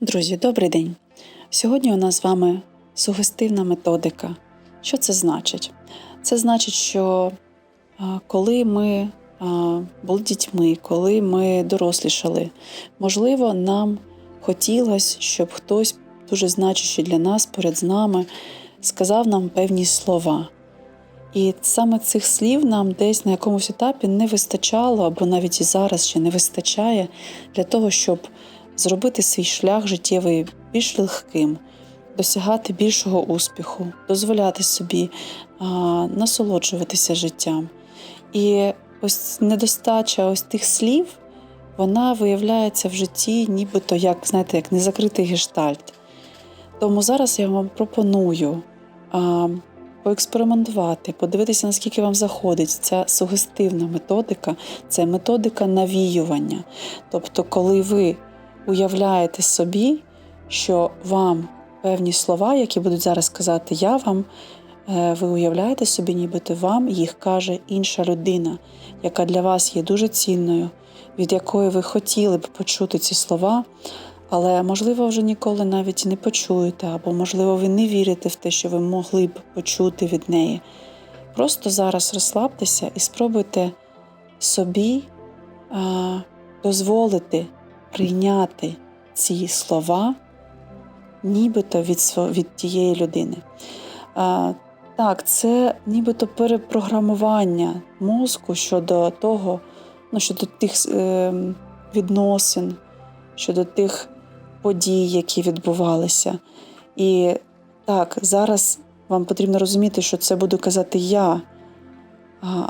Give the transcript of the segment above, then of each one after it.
Друзі, добрий день! Сьогодні у нас з вами сугестивна методика. Що це значить? Це значить, що коли ми були дітьми, коли ми дорослішали, можливо, нам хотілося, щоб хтось дуже значущий для нас перед нами сказав нам певні слова. І саме цих слів нам десь на якомусь етапі не вистачало, або навіть і зараз ще не вистачає для того, щоб зробити свій шлях життєвий більш легким, досягати більшого успіху, дозволяти собі а, насолоджуватися життям. І ось недостача ось тих слів, вона виявляється в житті, нібито як, знаєте, як незакритий гештальт. Тому зараз я вам пропоную а, поекспериментувати, подивитися, наскільки вам заходить ця сугестивна методика, це методика навіювання. Тобто, коли ви уявляєте собі, що вам певні слова, які будуть зараз казати я вам, е, ви уявляєте собі, нібито вам їх каже інша людина, яка для вас є дуже цінною, від якої ви хотіли б почути ці слова, але, можливо, вже ніколи навіть не почуєте, або, можливо, ви не вірите в те, що ви могли б почути від неї. Просто зараз розслабтеся і спробуйте собі а, дозволити прийняти ці слова, нібито від від тієї людини. А, Так, це нібито перепрограмування мозку щодо того, ну, щодо тих е, відносин, щодо тих подій, які відбувалися. І так, зараз вам потрібно розуміти, що це буду казати я,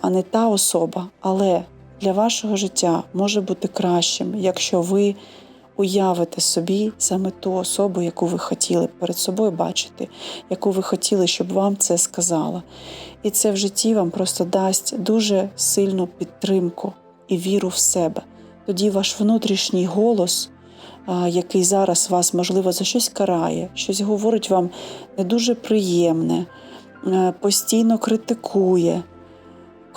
а не та особа. Але для вашого життя може бути кращим, якщо ви уявите собі саме ту особу, яку ви хотіли перед собою бачити, яку ви хотіли, щоб вам це сказала. І це в житті вам просто дасть дуже сильну підтримку і віру в себе. Тоді ваш внутрішній голос, який зараз вас, можливо, за щось карає, щось говорить вам не дуже приємне, постійно критикує.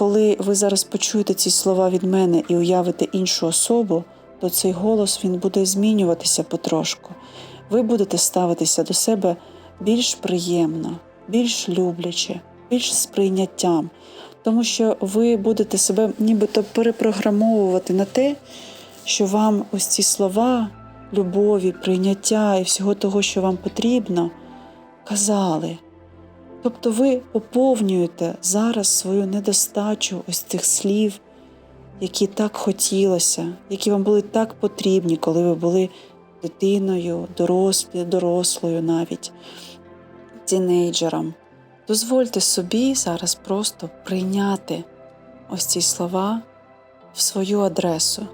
Коли ви зараз почуєте ці слова від мене і уявите іншу особу, то цей голос він буде змінюватися потрошку. Ви будете ставитися до себе більш приємно, більш любляче, більш з прийняттям, тому що ви будете себе нібито перепрограмовувати на те, що вам ось ці слова любові, прийняття і всього того, що вам потрібно, казали. Тобто ви поповнюєте зараз свою недостачу ось цих слів, які так хотілося, які вам були так потрібні, коли ви були дитиною, дорослі, дорослою навіть, тінейджером. Дозвольте собі зараз просто прийняти ось ці слова в свою адресу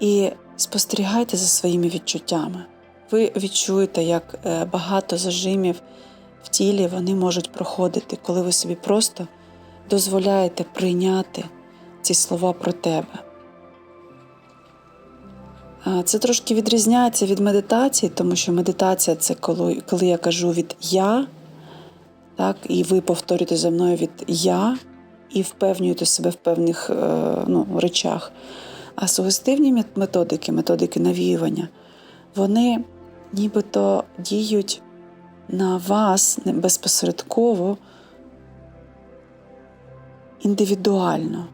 і спостерігайте за своїми відчуттями. Ви відчуєте, як е, багато зажимів в тілі вони можуть проходити, коли ви собі просто дозволяєте прийняти ці слова про тебе. Це трошки відрізняється від медитації, тому що медитація це коли, коли я кажу від я, так, і ви повторюєте за мною від я і впевнюєте себе в певних е, ну, речах. А сугестивні методики, методики навіювання, вони нібито діють на вас безпосередково, індивідуально.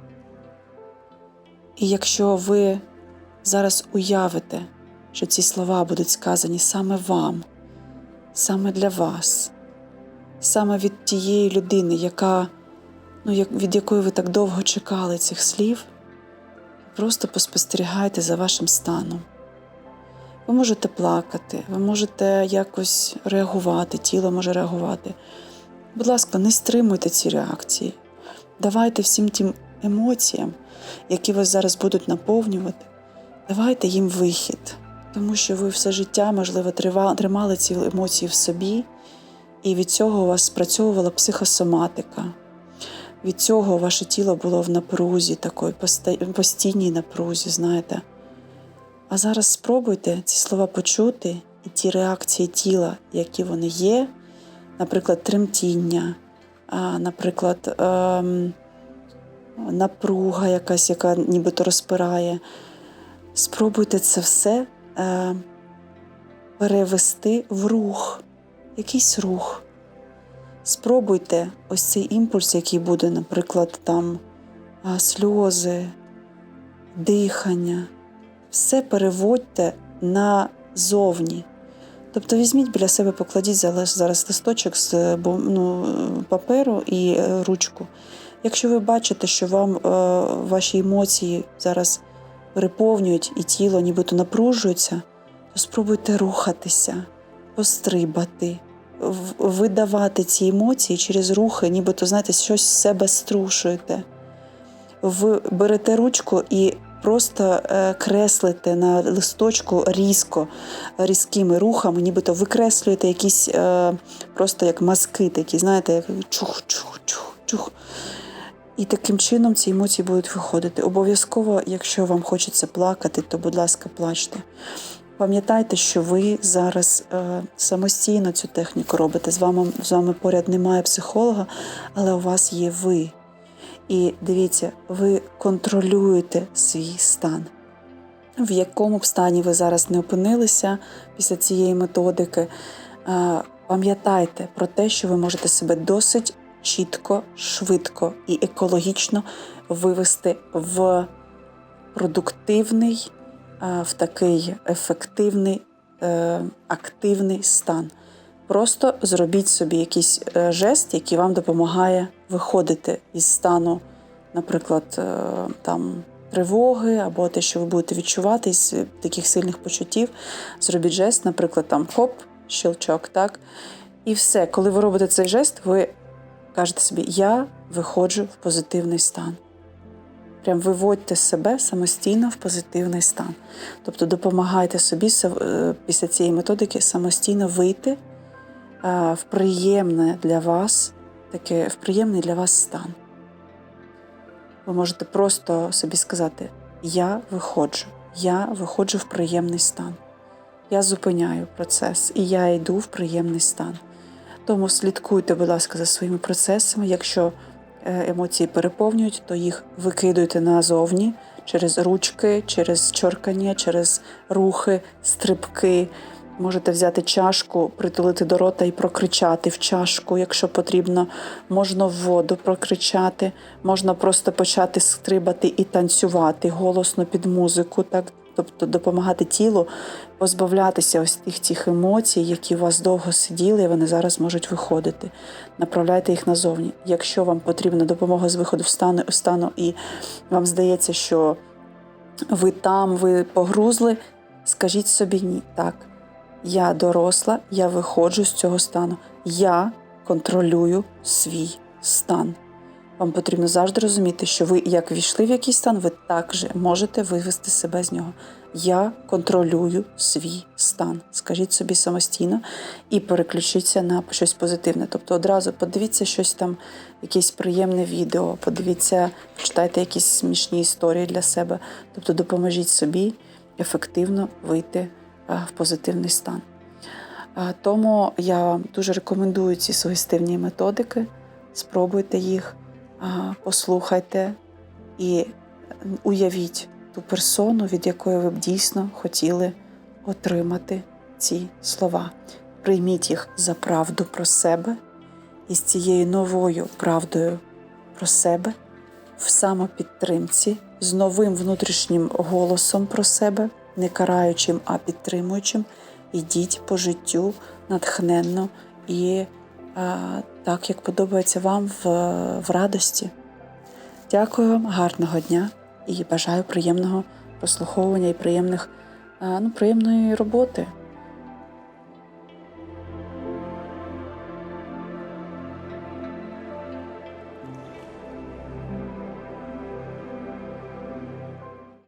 І якщо ви зараз уявите, що ці слова будуть сказані саме вам, саме для вас, саме від тієї людини, яка, ну, від якої ви так довго чекали цих слів, просто поспостерігайте за вашим станом. Ви можете плакати, ви можете якось реагувати, тіло може реагувати. Будь ласка, не стримуйте ці реакції. Давайте всім тим емоціям, які вас зараз будуть наповнювати, давайте їм вихід, тому що ви все життя, можливо, тримали ці емоції в собі, і від цього у вас спрацьовувала психосоматика. Від цього ваше тіло було в напрузі, такої постійній напрузі, знаєте. А зараз спробуйте ці слова почути і ті реакції тіла, які вони є, наприклад, тремтіння, наприклад, ем, напруга якась, яка нібито розпирає. Спробуйте це все е, перевести в рух, якийсь рух. Спробуйте ось цей імпульс, який буде, наприклад, там сльози, дихання. Все переводьте назовні. Тобто візьміть біля себе, покладіть зараз, листочок з е, ну, е, паперу і е, ручку. Якщо ви бачите, що вам ваші емоції зараз переповнюють і тіло нібито напружується, то спробуйте рухатися, пострибати, видавати ці емоції через рухи, нібито, знаєте, щось з себе струшуєте. Ви берете ручку і просто е, креслите на листочку різко, різкими рухами, нібито викреслюєте якісь е, просто як мазки такі, знаєте, як чух-чух-чух-чух. І таким чином ці емоції будуть виходити. Обов'язково, якщо вам хочеться плакати, то, будь ласка, плачте. Пам'ятайте, що ви зараз е, самостійно цю техніку робите. З вами, з вами поряд немає психолога, але у вас є ви. І дивіться, ви контролюєте свій стан. В якому б стані ви зараз не опинилися після цієї методики, пам'ятайте про те, що ви можете себе досить чітко, швидко і екологічно вивести в продуктивний, в такий ефективний, е, активний стан. Просто зробіть собі якийсь е, жест, який вам допомагає виходити із стану, наприклад, е, там тривоги або те, що ви будете відчувати із таких сильних почуттів. Зробіть жест, наприклад, там хоп, щелчок, так. І все, коли ви робите цей жест, ви кажете собі, я виходжу в позитивний стан. Прям виводьте себе самостійно в позитивний стан. Тобто допомагайте собі е, після цієї методики самостійно вийти в приємне для вас, таке в приємний для вас стан. Ви можете просто собі сказати: Я виходжу, я виходжу в приємний стан. Я зупиняю процес і я йду в приємний стан. Тому слідкуйте, будь ласка, за своїми процесами. Якщо е, емоції переповнюють, то їх викидуйте назовні через ручки, через чоркання, через рухи, стрибки. Можете взяти чашку, притулити до рота і прокричати в чашку, якщо потрібно. Можна в воду прокричати, можна просто почати стрибати і танцювати голосно під музику, так тобто допомагати тілу позбавлятися ось тих цих емоцій, які у вас довго сиділи, і вони зараз можуть виходити. Направляйте їх назовні. Якщо вам потрібна допомога з виходу в стану, стану і вам здається, що ви там, ви погрузли, скажіть собі ні. Так, я доросла, я виходжу з цього стану. Я контролюю свій стан. Вам потрібно завжди розуміти, що ви як війшли в якийсь стан, ви також можете вивести себе з нього. Я контролюю свій стан. Скажіть собі самостійно і переключіться на щось позитивне. Тобто одразу подивіться щось там, якесь приємне відео, подивіться, почитайте якісь смішні історії для себе. Тобто допоможіть собі ефективно вийти в позитивний стан. Е, Тому я вам дуже рекомендую ці сугестивні методики. Спробуйте їх, послухайте і уявіть ту персону, від якої ви б дійсно хотіли отримати ці слова. Прийміть їх за правду про себе і з цією новою правдою про себе в самопідтримці, з новим внутрішнім голосом про себе, не караючим, а підтримуючим. Ідіть по життю натхненно і а, так, як подобається вам в, в радості. Дякую вам, гарного дня і бажаю приємного прослуховування і приємних, а, ну, приємної роботи.